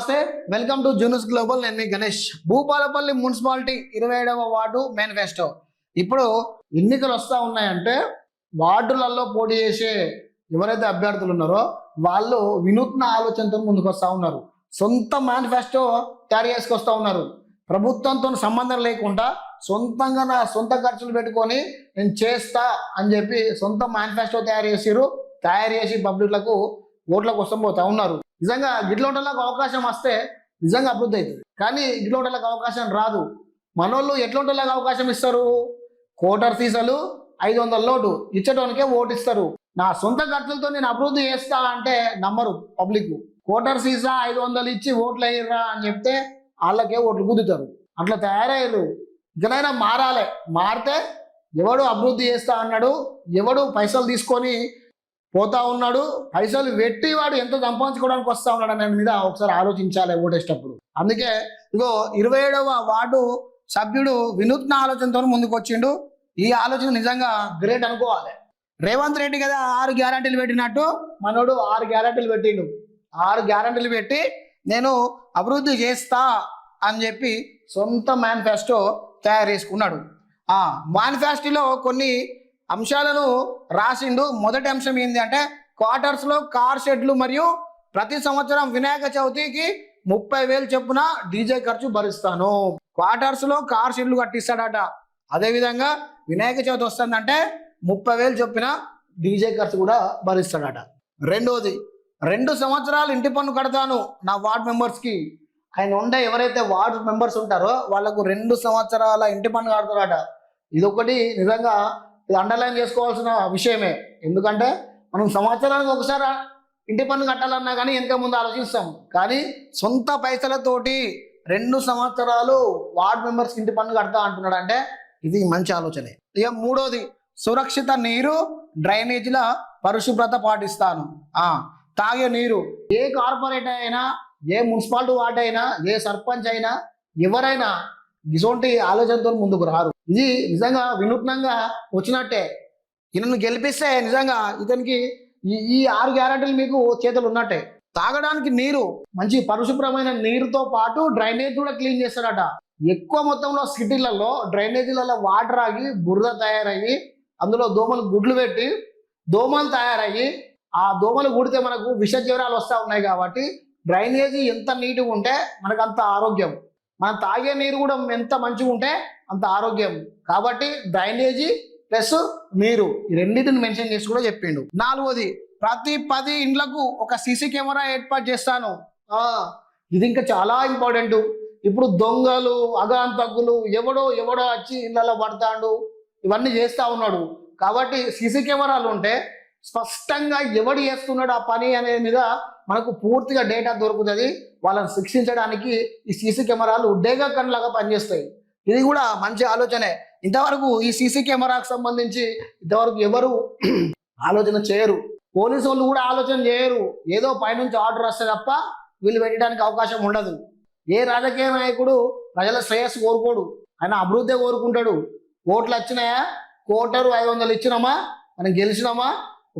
నమస్తే. Welcome to జూనస్ global నేను మీ Ganesh. Bhupalpally municipality ఇరవై ఏడవ వార్డు మేనిఫెస్టో. ఇప్పుడు ఎన్నికలు వస్తూ ఉన్నాయంటే వార్డులలో పోటీ చేసే ఎవరైతే అభ్యర్థులు ఉన్నారో వాళ్ళు వినూత్న ఆలోచనతో ముందుకు వస్తూ ఉన్నారు. సొంత మేనిఫెస్టో తయారు చేసుకొస్తా ఉన్నారు. ప్రభుత్వంతో సంబంధం లేకుండా సొంతంగా నా సొంత ఖర్చులు పెట్టుకొని నేను చేస్తా అని చెప్పి సొంత మేనిఫెస్టో తయారు చేసిరు తయారు చేసి పబ్లిక్లకు ఓట్ల కోసం పోతా ఉన్నారు. నిజంగా గిట్లోటలకు అవకాశం వస్తే నిజంగా అభివృద్ధి అవుతుంది. కానీ గిట్లోటలకు అవకాశం రాదు. మనోళ్ళు ఎట్లోటలకు అవకాశం ఇస్తారు? కోటర్ సీసాలు ఐదు వందల లోటు ఇచ్చటోనికే ఓటు ఇస్తారు. నా సొంత ఖర్చులతో నేను అభివృద్ధి చేస్తా అంటే నమ్మరు పబ్లిక్. కోటర్ సీసా ఐదు వందలు ఇచ్చి ఓట్లు అయ్యిర్రా అని చెప్తే వాళ్ళకే ఓట్లు కుదుతారు అట్లా తయారయ్యారు. ఇకనైనా మారాలే. మారితే ఎవడు అభివృద్ధి చేస్తా అన్నాడు ఎవడు పైసలు తీసుకొని పోతా ఉన్నాడు. పైసలు పెట్టి వాడు ఎంత సంపాదించుకోవడానికి వస్తా ఉన్నాడు అనే మీద ఒకసారి ఆలోచించాలి ఓటేసేటప్పుడు. అందుకే ఇగో ఇరవై ఏడవ వార్డు సభ్యుడు వినూత్న ఆలోచనతో ముందుకు వచ్చిండు ఈ ఆలోచన నిజంగా గ్రేట్ అనుకోవాలి. రేవంత్ రెడ్డి కదా ఆరు గ్యారంటీలు పెట్టినట్టు మనోడు ఆరు గ్యారంటీలు పెట్టిండు. ఆరు గ్యారంటీలు పెట్టి నేను అభివృద్ధి చేస్తా అని చెప్పి సొంత మేనిఫెస్టో తయారు చేసుకున్నాడు. ఆ మేనిఫెస్టోలో కొన్ని అంశాలను రాసిండు. మొదటి అంశం ఏంటి అంటే క్వార్టర్స్లో కార్ షెడ్లు మరియు ప్రతి సంవత్సరం వినాయక చవితికి ముప్పై వేలు చొప్పున డీజే ఖర్చు భరిస్తాను. క్వార్టర్స్లో కార్ షెడ్లు కట్టిస్తాడట. అదేవిధంగా వినాయక చవితి వస్తుందంటే ముప్పై వేలు చొప్పున డీజే ఖర్చు కూడా భరిస్తాడట. రెండోది రెండు సంవత్సరాలు ఇంటి పన్ను కడతాను నా వార్డ్ మెంబర్స్కి ఆయన ఉండే ఎవరైతే వార్డ్ మెంబర్స్ ఉంటారో వాళ్ళకు రెండు సంవత్సరాల ఇంటి పన్ను కడతారట. ఇదొకటి నిజంగా ఇది అండర్లైన్ చేసుకోవాల్సిన విషయమే. ఎందుకంటే మనం సంవత్సరానికి ఒకసారి ఇంటి పన్ను కట్టాలన్నా కానీ వెనక ముందు ఆలోచిస్తాం. కానీ సొంత పైసలతోటి రెండు సంవత్సరాలు వార్డ్ మెంబర్స్ ఇంటి పన్ను కడతా అంటున్నాడు అంటే ఇది మంచి ఆలోచనే. ఇక మూడోది సురక్షిత నీరు డ్రైనేజీల పరిశుభ్రత పాటిస్తాను. ఆ తాగే నీరు ఏ కార్పొరేట్ అయినా ఏ మున్సిపాలిటీ వార్డు అయినా ఏ సర్పంచ్ అయినా ఎవరైనా ఇటువంటి ఆలోచనతో ముందుకు రారు. ఇది నిజంగా వినూత్నంగా వచ్చినట్టే. ఈయనను గెలిపిస్తే నిజంగా ఇతనికి ఈ ఈ ఆరు గ్యారంటీలు మీకు చేతులు ఉన్నట్టే. తాగడానికి నీరు మంచి పరిశుభ్రమైన నీరుతో పాటు డ్రైనేజ్ కూడా క్లీన్ చేస్తాడట. ఎక్కువ మొత్తంలో సిటీలలో డ్రైనేజీలలో వాటర్ ఆగి బురద తయారయ్యి అందులో దోమలు గుడ్లు పెట్టి దోమలు తయారయ్యి ఆ దోమలు కుడితే మనకు విష జ్వరాలు వస్తూ ఉన్నాయి కాబట్టి డ్రైనేజీ ఎంత నీట్గా ఉంటే మనకు అంత ఆరోగ్యం. మనం తాగే నీరు కూడా ఎంత మంచిగా ఉంటే అంత ఆరోగ్యం. కాబట్టి డ్రైనేజీ ప్లస్ నీరు. ఈ రెండింటిని మెన్షన్ చేసి కూడా చెప్పిండు. నాలుగోది ప్రతి పది ఇండ్లకు ఒక సీసీ కెమెరా ఏర్పాటు చేస్తాను. ఇది ఇంకా చాలా ఇంపార్టెంట్. ఇప్పుడు దొంగలు అగాంతకులు ఎవడో ఎవడో వచ్చి ఇళ్ళలో పడతాడు. ఇవన్నీ చేస్తా ఉన్నాడు. కాబట్టి సీసీ కెమెరాలు ఉంటే స్పష్టంగా ఎవడు చేస్తున్నాడు ఆ పని అనే మీద మనకు పూర్తిగా డేటా దొరుకుతుంది. వాళ్ళని శిక్షించడానికి ఈ సీసీ కెమెరాలు డేగా కన్నులాగా పనిచేస్తాయి. ఇది కూడా మంచి ఆలోచనే. ఇంతవరకు ఈ సీసీ కెమెరాకు సంబంధించి ఇంతవరకు ఎవరు ఆలోచన చేయరు. పోలీసు వాళ్ళు కూడా ఆలోచన చేయరు. ఏదో పైనుంచి ఆర్డర్ వస్తే తప్ప వీళ్ళు పెట్టడానికి అవకాశం ఉండదు. ఏ రాజకీయ నాయకుడు ప్రజల శ్రేయస్సు కోరుకోడు. ఆయన అభివృద్ధి కోరుకుంటాడు. ఓట్లు వచ్చినాయా? కోటరు ఐదు వందలు ఇచ్చినామా? మనం గెలిచినామా?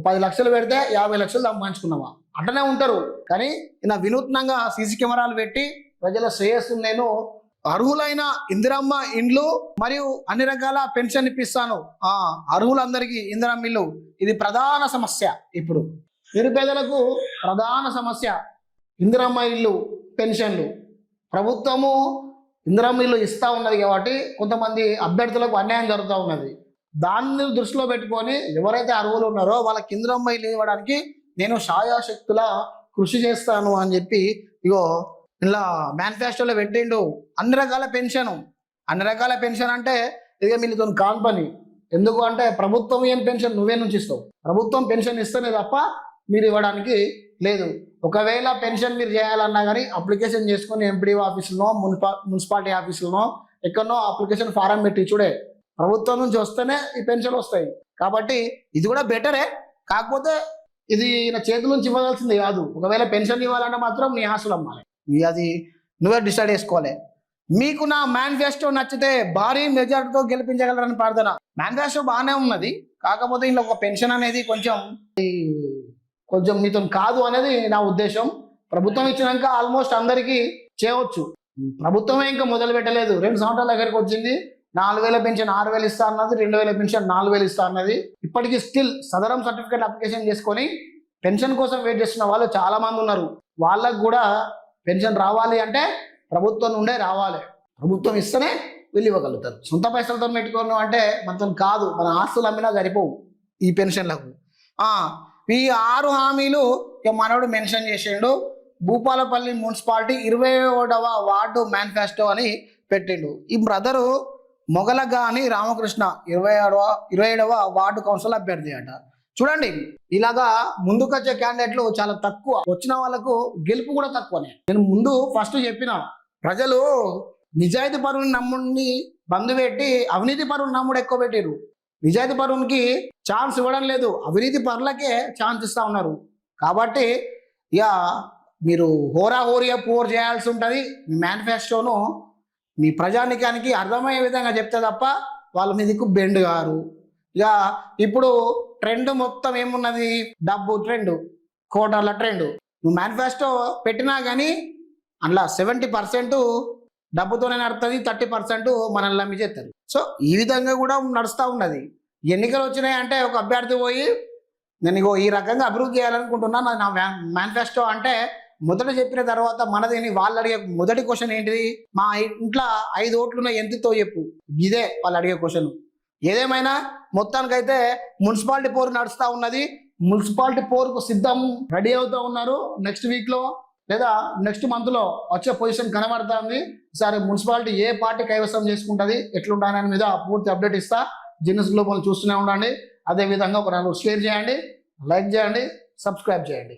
పది లక్షలు పెడితే యాభై లక్షలు సంపాదించుకున్నావా? అట్లనే ఉంటారు. కానీ ఇలా వినూత్నంగా సీసీ కెమెరాలు పెట్టి ప్రజల శ్రేయస్సు నేను అర్హులైన ఇందిరమ్మ ఇండ్లు మరియు అన్ని రకాల పెన్షన్ ఇప్పిస్తాను. ఆ అర్హులందరికీ ఇందిరమ్మ ఇల్లు. ఇది ప్రధాన సమస్య ఇప్పుడు. నిరుపేదలకు ప్రధాన సమస్య ఇందిరమ్మ ఇల్లు పెన్షన్లు. ప్రభుత్వము ఇందిరమ్మ ఇల్లు ఇస్తా ఉన్నది కాబట్టి కొంతమంది అభ్యర్థులకు అన్యాయం జరుగుతూ ఉన్నది. దాన్ని దృష్టిలో పెట్టుకొని ఎవరైతే అర్హులు ఉన్నారో వాళ్ళ కింద ఇల్లు ఇవ్వడానికి నేను సాయాశక్తుల కృషి చేస్తాను అని చెప్పి ఇగో ఇలా మేనిఫెస్టోలో పెట్టిండు. అన్ని రకాల పెన్షన్. అన్ని రకాల పెన్షన్ అంటే ఇక మీతో కాని పని. ఎందుకు అంటే ప్రభుత్వం ఏం పెన్షన్ నువ్వే నుంచి ఇస్తావు. ప్రభుత్వం పెన్షన్ ఇస్తేనే తప్ప మీరు ఇవ్వడానికి లేదు. ఒకవేళ పెన్షన్ మీరు చేయాలన్నా కానీ అప్లికేషన్ చేసుకొని ఎంపీడీ ఆఫీసులో మున్సిపా మున్సిపాలిటీ ఆఫీసులో ఎక్కడనో అప్లికేషన్ ఫారం పెట్టి చూడే. ప్రభుత్వం నుంచి వస్తేనే ఈ పెన్షన్ వస్తాయి. కాబట్టి ఇది కూడా బెటరే కాకపోతే ఇది ఈయన చేతుల నుంచి ఇవ్వగలసింది కాదు. ఒకవేళ పెన్షన్ ఇవ్వాలంటే మాత్రం నీ ఆశలు అమ్మాలి. ఇక అది నువ్వే డిసైడ్ చేసుకోవాలి. మీకు నా మేనిఫెస్టో నచ్చితే భారీ మెజార్టీతో గెలిపించగలరని ప్రార్థన. మేనిఫెస్టో బాగానే ఉన్నది. కాకపోతే ఇంట్లో ఒక పెన్షన్ అనేది కొంచెం కొంచెం మీతో కాదు అనేది నా ఉద్దేశం. ప్రభుత్వం ఇచ్చినాక ఆల్మోస్ట్ అందరికీ చేయవచ్చు. ప్రభుత్వమే ఇంకా మొదలు పెట్టలేదు రెండు సంవత్సరాల దగ్గరికి వచ్చింది. నాలుగు వేల పెన్షన్ ఆరు వేలు ఇస్తా అన్నది రెండు వేల పెన్షన్ నాలుగు వేలు ఇస్తా అన్నది. ఇప్పటికీ స్టిల్ సదరం సర్టిఫికేట్ అప్లికేషన్ చేసుకొని పెన్షన్ కోసం వెయిట్ చేస్తున్న వాళ్ళు చాలా మంది ఉన్నారు. వాళ్ళకు కూడా పెన్షన్ రావాలి అంటే ప్రభుత్వం నుండే రావాలి. ప్రభుత్వం ఇస్తేనే వీళ్ళు ఇవ్వగలుగుతారు. సొంత పైసలతో పెట్టుకోను అంటే మనతో కాదు. మన ఆస్తులు అమ్మినా సరిపోవు ఈ పెన్షన్లకు. ఈ ఆరు హామీలు ఇక మనోడు మెన్షన్ చేసిండు. భూపాలపల్లి మున్సిపాలిటీ ఇరవై ఒకటవ వార్డు మేనిఫెస్టో అని పెట్టిండు. ఈ బ్రదరు మొగలగాని రామకృష్ణ ఇరవై ఏడవ ఇరవై ఏడవ వార్డు కౌన్సిల్ అభ్యర్థి అట. చూడండి ఇలాగా ముందుకొచ్చే క్యాండిడేట్లు చాలా తక్కువ. వచ్చిన వాళ్ళకు గెలుపు కూడా తక్కువనే. నేను ముందు ఫస్ట్ చెప్పిన ప్రజలు నిజాయితీ పరువుని నమ్ముడిని బంధు పెట్టి అవినీతి పరువుని నమ్ముడు ఎక్కువ పెట్టారు నిజాయితీ పరువునికి ఛాన్స్ ఇవ్వడం లేదు. అవినీతి పరులకే ఛాన్స్ ఇస్తా ఉన్నారు. కాబట్టి ఇక మీరు హోరా హోరియా పోర్ చేయాల్సి ఉంటుంది. మీ మేనిఫెస్టోను మీ ప్రజానికానికి అర్థమయ్యే విధంగా చెప్తే తప్ప వాళ్ళ మీదకు బెండ్ గారు ఇక ఇప్పుడు ట్రెండ్ మొత్తం ఏమున్నది? డబ్బు ట్రెండ్ కోటర్ల ట్రెండ్ నువ్వు మేనిఫెస్టో పెట్టినా కానీ అందులో సెవెంటీ పర్సెంట్ డబ్బుతోనే నడుస్తుంది థర్టీ పర్సెంట్ మనల్ని నమ్మి చేస్తారు సో ఈ విధంగా కూడా నడుస్తూ ఉన్నది. ఎన్నికలు వచ్చినాయి అంటే ఒక అభ్యర్థి పోయి నేను ఇగో ఈ రకంగా అభివృద్ధి చేయాలనుకుంటున్నాను నా మేనిఫెస్టో అంటే మొదట చెప్పిన తర్వాత మనదేని వాళ్ళు అడిగే మొదటి క్వశ్చన్ ఏంటిది? మా ఇంట్లో ఐదు ఓట్లున్న ఎంతతో చెప్పు. ఇదే వాళ్ళు అడిగే క్వశ్చన్ ఏదేమైనా మొత్తానికైతే మున్సిపాలిటీ పోరు నడుస్తూ ఉన్నది. మున్సిపాలిటీ పోరుకు సిద్ధం రెడీ అవుతూ ఉన్నారు. నెక్స్ట్ వీక్లో లేదా నెక్స్ట్ మంత్లో వచ్చే పొజిషన్ కనబడుతుంది. సరే మున్సిపాలిటీ ఏ పార్టీ కైవసం చేసుకుంటుంది ఎట్లుంటానని మీద పూర్తి అప్డేట్ ఇస్తా. జిన్నస్ గ్లోబల్ చూస్తూనే ఉండండి. అదేవిధంగా ఒక నలుగురు షేర్ చేయండి లైక్ చేయండి సబ్స్క్రైబ్ చేయండి.